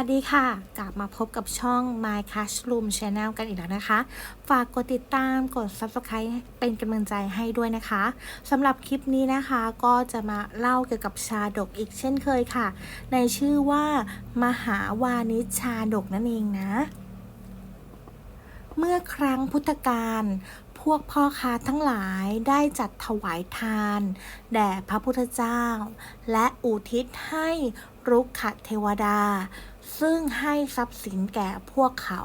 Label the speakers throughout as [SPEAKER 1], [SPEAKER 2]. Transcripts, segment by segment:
[SPEAKER 1] ัสดีค่ะ กลับมาพบกับช่อง My Classroom Channel กันอีกแล้วนะคะ ฝากกดติดตามกด Subscribe เป็นกำลังใจให้ด้วยนะคะสำหรับคลิปนี้นะคะก็จะมาเล่าเกี่ยวกับชาดกอีกเช่นเคยค่ะ ในชื่อว่า มหาวานิชชาดกนั่นเองนะ เมื่อครั้งพุทธกาล วกพ่อค้าทั้งหลายได้จัดถวายทาน แด่พระพุทธเจ้า และอุทิศให้รุกขเทวดา ซึ่งให้ทรัพย์สินแก่พวกเขา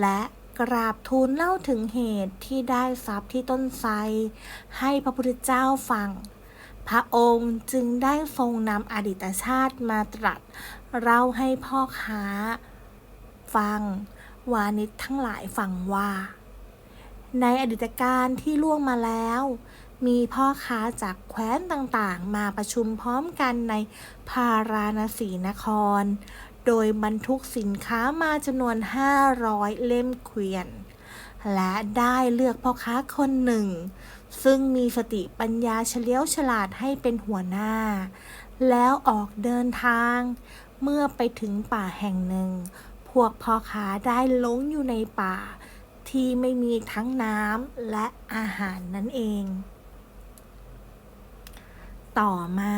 [SPEAKER 1] และกราบทูลเล่าถึงเหตุที่ได้ทรัพย์ที่ต้นไทรให้พระพุทธเจ้าฟัง พระองค์จึงได้ทรงนำอดีตชาติมาตรัสเล่าให้พ่อค้า ฟัง วานิชทั้งหลายฟังว่า ในอดีตการที่ล่วงมาแล้ว มีพ่อค้าจากแคว้นต่างๆ มาประชุมพร้อมกันในพาราณสีนคร โดยบรรทุกสินค้ามาจำนวน 500 เล่มเกวียน และได้เลือกพ่อค้าคนหนึ่ง ซึ่งมีสติปัญญาเฉลียวฉลาดให้เป็นหัวหน้า แล้วออกเดินทาง เมื่อไปถึงป่าแห่งหนึ่ง พวกพ่อค้าได้หลงอยู่ในป่า ที่ไม่มีทั้งน้ำและอาหารนั่นเอง ต่อมา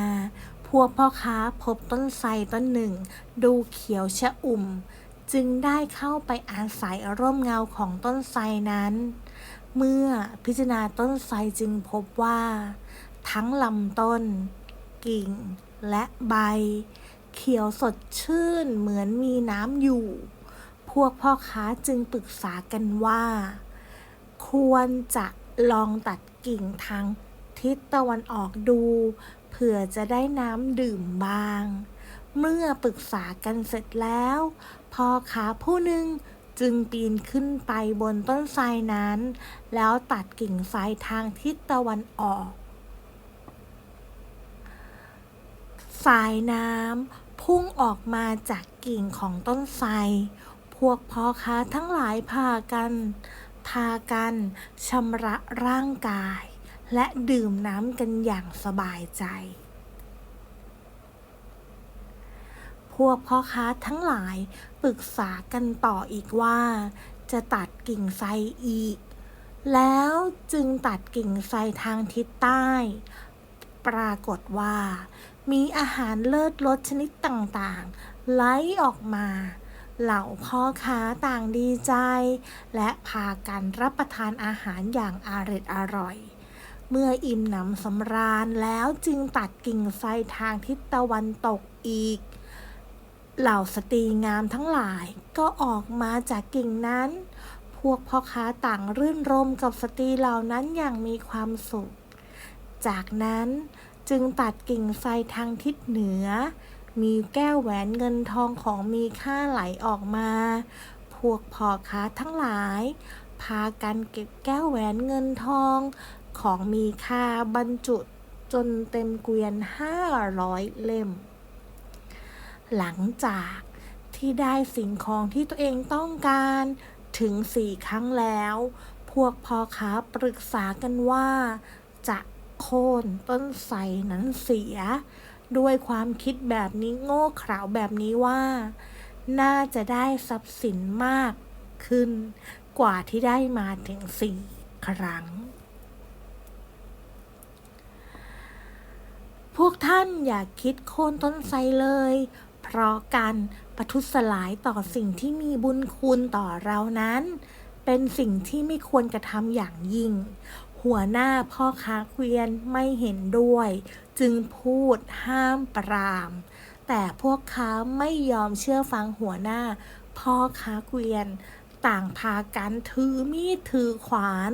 [SPEAKER 1] พวกพ่อค้าพบต้นไทรต้นหนึ่ง ดูเขียวชะอุ่ม จึงได้เข้าไปอาศัยร่มเงาของต้นไทรนั้น เมื่อพิจารณาต้นไทรจึงพบว่า ทั้งลำต้น กิ่งและใบ เขียวสดชื่นเหมือนมีน้ำอยู่ พวกพ่อค้าจึงปรึกษากันว่า ควรจะลองตัดกิ่งทางทิศตะวันออกดูเผื่อจะได้น้ำดื่มบ้าง เมื่อปรึกษากันเสร็จแล้วพ่อค้าผู้หนึ่งจึงปีนขึ้นไปบนต้นไทรนั้น แล้วตัดกิ่งไทรทางทิศตะวันออกสายน้ำพุ่งออกมาจากกิ่งของต้นไทร พวกพ่อค้าทั้งหลายพากัน พากันชำระร่างกาย และดื่มน้ำกันอย่างสบายใจ พวกพ่อค้าทั้งหลายปรึกษากันต่ออีกว่า จะตัดกิ่งไทรอีก แล้วจึงตัดกิ่งไทรทางทิศใต้ ปรากฏว่า มีอาหารเลิศรสชนิดต่างๆไหลออกมา เหล่าพ่อค้าต่างดีใจ และพากันรับประทานอาหารอย่างอร็ดอร่อย เมื่ออิ่มหนำสำราญแล้วจึงตัดกิ่งไทรทางทิศตะวันตกอีก เหล่าสตรีงามทั้งหลายก็ออกมาจากกิ่งนั้น พวกพ่อค้าต่างรื่นรมกับสตรีเหล่านั้นอย่างมีความสุข จากนั้นจึงตัดกิ่งไทรทางทิศเหนือ มีแก้วแหวนเงินทองของมีค่าไหลออกมา พวกพ่อค้าทั้งหลาย พากันเก็บแก้วแหวนเงินทอง ของมีค่าบรรจุจนเต็มเกวียนห้าร้อยเล่ม หลังจากที่ได้สิ่งของที่ตัวเองต้องการถึงสี่ครั้งแล้ว พวกพ่อค้าปรึกษากันว่า จะโค่นต้นไทรนั้นเสีย ด้วยความคิดแบบนี้โง่เขลาแบบนี้ว่า น่าจะได้ทรัพย์สินมากขึ้น กว่าที่ได้มาถึงสี่ครั้ง พวกท่านอย่าคิดโค่นต้นไทรเลย เพราะการประทุษร้ายต่อสิ่งที่มีบุญคุณต่อเรานั้น เป็นสิ่งที่ไม่ควรกระทำอย่างยิ่ง หัวหน้าพ่อค้าเกวียนไม่เห็นด้วย จึงพูดห้ามปราม แต่พวกเขาไม่ยอมเชื่อฟังหัวหน้า พ่อค้าเกวียน ต่างพากันถือมีดถือขวาน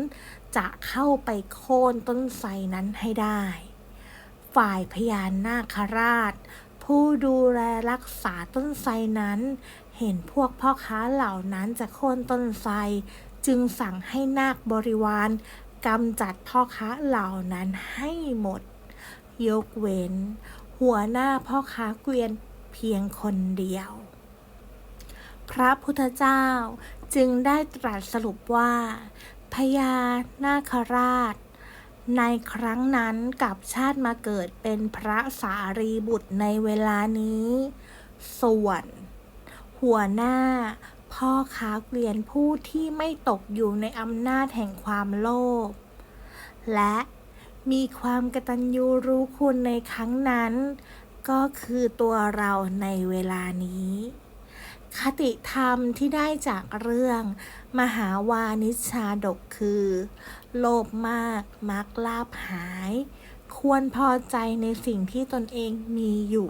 [SPEAKER 1] จะเข้าไปโค่นต้นไทรนั้นให้ได้ ฝ่ายพญานาคราช ผู้ดูแลรักษาต้นไทรนั้น เห็นพวกพ่อค้าเหล่านั้นจะโค่นต้นไทรจึงสั่งให้นาคบริวาร กำจัดพ่อค้าเหล่านั้นให้หมด ยกเว้น หัวหน้าพ่อค้าเกวียนเพียงคนเดียว พระพุทธเจ้าจึงได้ตรัสสรุปว่าพญานาคราช ในครั้งนั้นกับชาติมาเกิดเป็นพระสารีบุตรในเวลานี้ ส่วน หัวหน้า พ่อค้าเกวียนผู้ที่ไม่ตกอยู่ในอำนาจแห่งความโลภ และมีความกตัญญูรู้คุณในครั้งนั้น ก็คือตัวเราในเวลานี้ คติธรรมที่ได้จากเรื่อง มหาวานิชชาดกคือ โลภมากมักลาบหาย ควรพอใจในสิ่งที่ตนเองมีอยู่